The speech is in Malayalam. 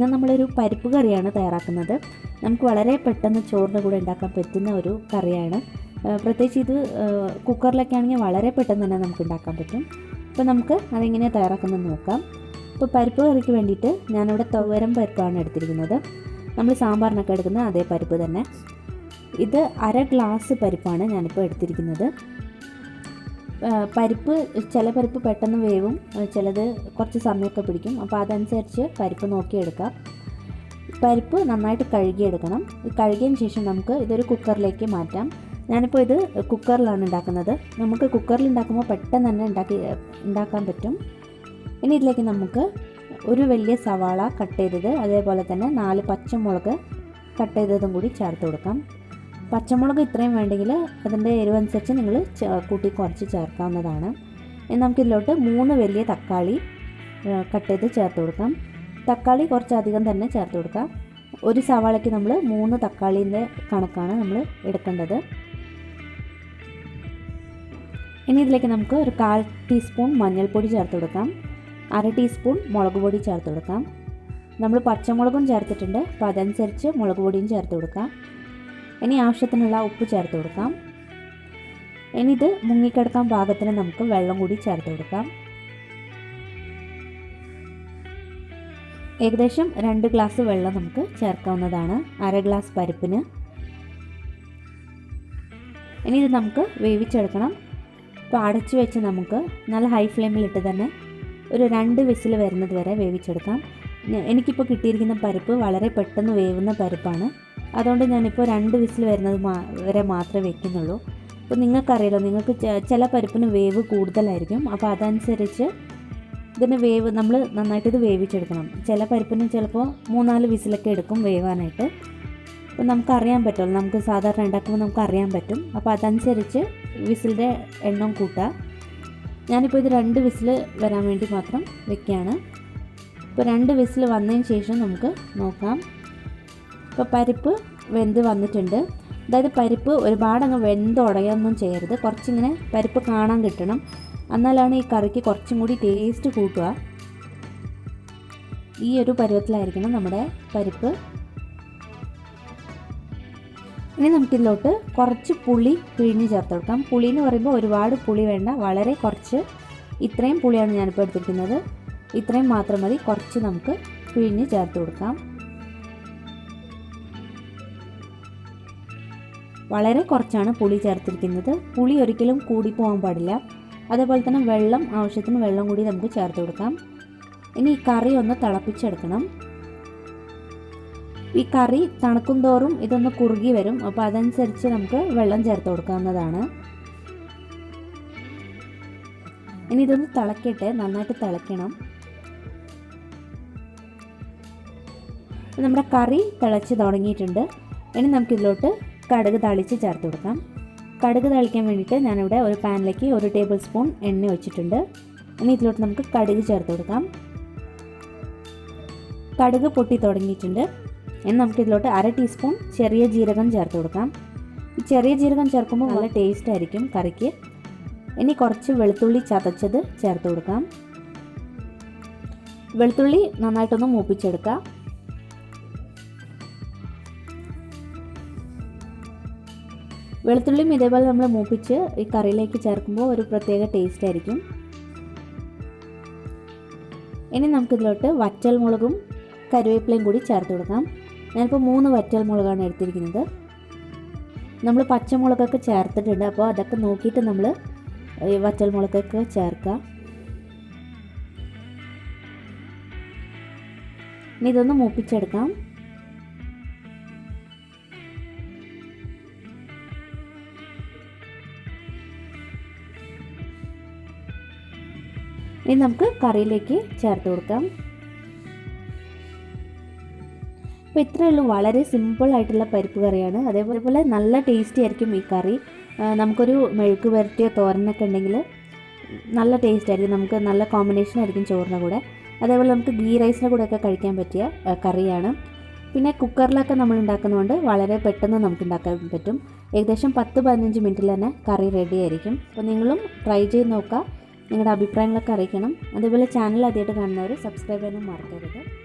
ഇന്ന് നമ്മളൊരു പരിപ്പ് കറിയാണ് തയ്യാറാക്കുന്നത്. നമുക്ക് വളരെ പെട്ടെന്ന് ചോറിന്റെ കൂടെ ഉണ്ടാക്കാൻ പറ്റുന്ന ഒരു കറിയാണ്. പ്രത്യേകിച്ച് ഇത് കുക്കറിലൊക്കെ ആണെങ്കിൽ വളരെ പെട്ടെന്ന് തന്നെ നമുക്ക് ഉണ്ടാക്കാൻ പറ്റും. അപ്പോൾ നമുക്ക് അതെങ്ങനെയാണ് തയ്യാറാക്കുന്നത് നോക്കാം. ഇപ്പോൾ പരിപ്പ് കറിക്ക് വേണ്ടിയിട്ട് ഞാനിവിടെ തുവരം പരിപ്പാണ് എടുത്തിരിക്കുന്നത്. നമ്മൾ സാമ്പാറിനൊക്കെ എടുക്കുന്ന അതേ പരിപ്പ് തന്നെ. ഇത് അര ഗ്ലാസ് പരിപ്പാണ് ഞാനിപ്പോൾ എടുത്തിരിക്കുന്നത്. പരിപ്പ് ചില പരിപ്പ് പെട്ടെന്ന് വേവും. ചിലത് കുറച്ച് സമയമൊക്കെ പിടിക്കും. അപ്പോൾ അതനുസരിച്ച് പരിപ്പ് നോക്കിയെടുക്കാം. പരിപ്പ് നന്നായിട്ട് കഴുകിയെടുക്കണം. കഴുകിയതിന് ശേഷം നമുക്ക് ഇതൊരു കുക്കറിലേക്ക് മാറ്റാം. ഞാനിപ്പോൾ ഇത് കുക്കറിലാണ് ഉണ്ടാക്കുന്നത്. നമുക്ക് കുക്കറിൽ ഉണ്ടാക്കുമ്പോൾ പെട്ടെന്ന് തന്നെ ഉണ്ടാക്കി ഉണ്ടാക്കാൻ പറ്റും. ഇനി ഇതിലേക്ക് നമുക്ക് ഒരു വലിയ സവാള കട്ട് ചെയ്തത് അതേപോലെ തന്നെ നാല് പച്ചമുളക് കട്ട് ചെയ്തതും കൂടി ചേർത്ത് കൊടുക്കാം. പച്ചമുളക് ഇത്രയും വേണ്ടെങ്കിൽ അതിന്റെ എരിവനുസരിച്ച് നിങ്ങൾ കൂട്ടി കുറച്ച് ചേർക്കാവുന്നതാണ്. ഇനി നമുക്കിതിലോട്ട് മൂന്ന് വലിയ തക്കാളി കട്ട് ചെയ്ത് ചേർത്ത് കൊടുക്കാം. തക്കാളി കുറച്ചധികം തന്നെ ചേർത്ത് കൊടുക്കാം. ഒരു സവാളയ്ക്ക് നമ്മൾ മൂന്ന് തക്കാളീന്റെ കണക്കാണ് നമ്മൾ എടുക്കേണ്ടത്. ഇനി ഇതിലേക്ക് നമുക്ക് ഒരു കാൽ ടീസ്പൂൺ മഞ്ഞൾപ്പൊടി ചേർത്ത് കൊടുക്കാം. അര ടീസ്പൂൺ മുളക് പൊടി ചേർത്ത് കൊടുക്കാം. നമ്മൾ പച്ചമുളകും ചേർത്തിട്ടുണ്ട്. അപ്പോൾ അതനുസരിച്ച് മുളക് പൊടിയും ചേർത്ത് കൊടുക്കാം. ഇനി ആവശ്യത്തിനുള്ള ഉപ്പ് ചേർത്ത് കൊടുക്കാം. ഇനി ഇത് മുങ്ങിക്കിടക്കാൻ പാകത്തിന് നമുക്ക് വെള്ളം കൂടി ചേർത്ത് കൊടുക്കാം. ഏകദേശം രണ്ട് ഗ്ലാസ് വെള്ളം നമുക്ക് ചേർക്കാവുന്നതാണ്. അര ഗ്ലാസ് പരിപ്പിന്. ഇനി ഇത് നമുക്ക് വേവിച്ചെടുക്കണം. അപ്പോൾ അടച്ചു വെച്ച് നമുക്ക് നല്ല ഹൈ ഫ്ലെയിമിലിട്ട് തന്നെ ഒരു രണ്ട് വിസിൽ വരുന്നത് വരെ വേവിച്ചെടുക്കാം. എനിക്കിപ്പോൾ കിട്ടിയിരിക്കുന്ന പരിപ്പ് വളരെ പെട്ടെന്ന് വേവുന്ന പരിപ്പാണ്. അതുകൊണ്ട് ഞാനിപ്പോൾ രണ്ട് വിസിൽ വരുന്നത് വരെ മാത്രമേ വെക്കുന്നുള്ളൂ. അപ്പോൾ നിങ്ങൾക്കറിയാലോ നിങ്ങൾക്ക് ചില പരിപ്പിന് വേവ് കൂടുതലായിരിക്കും. അപ്പോൾ അതനുസരിച്ച് ഇതിന് വേവ് നമ്മൾ നന്നായിട്ട് ഇത് വേവിച്ചെടുക്കണം. ചില പരിപ്പിന് ചിലപ്പോൾ മൂന്നാൽ വിസിലൊക്കെ എടുക്കും വേവാനായിട്ട്. അപ്പോൾ നമുക്കറിയാൻ പറ്റുമല്ലോ നമുക്ക് സാധാരണ ഉണ്ടാക്കുമ്പോൾ നമുക്ക് അറിയാൻ പറ്റും. അപ്പോൾ അതനുസരിച്ച് വിസിലിന്റെ എണ്ണം കൂട്ടുക ഞാനിപ്പോൾ ഇത് രണ്ട് വിസിൽ വരാൻ വേണ്ടി മാത്രം വെക്കുകയാണ്. ഇപ്പോൾ രണ്ട് വിസിൽ വന്നതിന് ശേഷം നമുക്ക് നോക്കാം. ഇപ്പോൾ പരിപ്പ് വെന്ത് വന്നിട്ടുണ്ട്. അതായത് പരിപ്പ് ഒരുപാട് അങ്ങ് വെന്ത് ഉടയൊന്നും ചെയ്യരുത്. കുറച്ചിങ്ങനെ പരിപ്പ് കാണാൻ കിട്ടണം. എന്നാലാണ് ഈ കറിക്ക് കുറച്ചും കൂടി ടേസ്റ്റ് കൂട്ടുക. ഈ ഒരു പരുവത്തിലായിരിക്കണം നമ്മുടെ പരിപ്പ്. ഇനി നമുക്കിതിലോട്ട് കുറച്ച് പുളി പിഴിഞ്ഞ് ചേർത്ത് കൊടുക്കാം. പുളി എന്ന് പറയുമ്പോൾ ഒരുപാട് പുളി വേണ്ട. വളരെ കുറച്ച്. ഇത്രയും പുളിയാണ് ഞാനിപ്പോൾ എടുത്തിരിക്കുന്നത്. ഇത്രയും മാത്രം മതി. കുറച്ച് നമുക്ക് പിഴിഞ്ഞ് ചേർത്ത് കൊടുക്കാം. വളരെ കുറച്ചാണ് പുളി ചേർത്തിരിക്കുന്നത്. പുളി ഒരിക്കലും കൂടി പോകാൻ പാടില്ല. അതേപോലെ തന്നെ വെള്ളം ആവശ്യത്തിന് വെള്ളം കൂടി നമുക്ക് ചേർത്ത് കൊടുക്കാം. ഇനി ഈ കറി ഒന്ന് തിളപ്പിച്ചെടുക്കണം. ഈ കറി തണുക്കും തോറും ഇതൊന്ന് കുറുകി വരും. അപ്പോൾ അതനുസരിച്ച് നമുക്ക് വെള്ളം ചേർത്ത് കൊടുക്കാവുന്നതാണ്. ഇനി ഇതൊന്ന് തിളക്കിയിട്ട് നന്നായിട്ട് തിളയ്ക്കണം. നമ്മുടെ കറി തിളച്ച് തുടങ്ങിയിട്ടുണ്ട്. ഇനി നമുക്കിതിലോട്ട് കടുക് തളിച്ച് ചേർത്ത് കൊടുക്കാം. കടുക് തളിക്കാൻ വേണ്ടിയിട്ട് ഞാനിവിടെ ഒരു പാനിലേക്ക് ഒരു ടേബിൾ സ്പൂൺ എണ്ണ വെച്ചിട്ടുണ്ട് ഇനി ഇതിലോട്ട് നമുക്ക് കടുക് ചേർത്ത് കൊടുക്കാം. കടുക് പൊട്ടി തുടങ്ങിയിട്ടുണ്ട്. ഇനി നമുക്ക് ഇതിലോട്ട് അര ടീസ്പൂൺ ചെറിയ ജീരകം ചേർത്ത് കൊടുക്കാം. ചെറിയ ജീരകം ചേർക്കുമ്പോൾ നല്ല ടേസ്റ്റ് ആയിരിക്കും കറിക്ക്. ഇനി കുറച്ച് വെളുത്തുള്ളി ചതച്ചത് ചേർത്ത് കൊടുക്കാം. വെളുത്തുള്ളി നന്നായിട്ടൊന്ന് മൂപ്പിച്ചെടുക്കാം. വെളുത്തുള്ളിയും ഇതേപോലെ നമ്മൾ മൂപ്പിച്ച് ഈ കറിയിലേക്ക് ചേർക്കുമ്പോൾ ഒരു പ്രത്യേക ടേസ്റ്റ് ആയിരിക്കും. ഇനി നമുക്കിതിലോട്ട് വറ്റൽ മുളകും കരുവേപ്പിലയും കൂടി ചേർത്ത് കൊടുക്കാം. ഞാനിപ്പോൾ മൂന്ന് വറ്റൽ മുളകാണ് എടുത്തിരിക്കുന്നത്. നമ്മൾ പച്ചമുളകൊക്കെ ചേർത്തിട്ടുണ്ട്. അപ്പോൾ അതൊക്കെ നോക്കിയിട്ട് നമ്മൾ ഈ വറ്റൽ മുളകൊക്കെ ചേർക്കുക ഇനി ഇതൊന്ന് മൂപ്പിച്ചെടുക്കാം. ഇനി നമുക്ക് കറിയിലേക്ക് ചേർത്ത് കൊടുക്കാം. അപ്പോൾ ഇത്രയേ ഉള്ളൂ. വളരെ സിമ്പിൾ ആയിട്ടുള്ള പരിപ്പ് കറിയാണ്. അതേപോലെ നല്ല ടേസ്റ്റി ആയിരിക്കും ഈ കറി. നമുക്കൊരു മെഴുക്ക് പുരട്ടിയ തോരനൊക്കെ ഉണ്ടെങ്കിൽ നല്ല ടേസ്റ്റ് ആയിരിക്കും. നമുക്ക് നല്ല കോമ്പിനേഷൻ ആയിരിക്കും ചോറിന്റെ കൂടെ. അതേപോലെ നമുക്ക് ഗീ റൈസിന്റെ ഒക്കെ കഴിക്കാൻ പറ്റിയ കറിയാണ്. പിന്നെ കുക്കറിലൊക്കെ നമ്മൾ ഉണ്ടാക്കുന്നതുകൊണ്ട് വളരെ പെട്ടെന്ന് നമുക്ക് ഉണ്ടാക്കാൻ പറ്റും. ഏകദേശം പത്ത് പതിനഞ്ച് മിനിറ്റിൽ തന്നെ കറി റെഡി ആയിരിക്കും. അപ്പോൾ നിങ്ങളും ട്രൈ ചെയ്ത് നോക്കുക. നിങ്ങളുടെ അഭിപ്രായങ്ങളൊക്കെ അറിയിക്കണം. അതേപോലെ ചാനൽ ആദ്യമായിട്ട് കാണുന്നവർ സബ്സ്ക്രൈബ് ചെയ്യാനും മറക്കരുത്.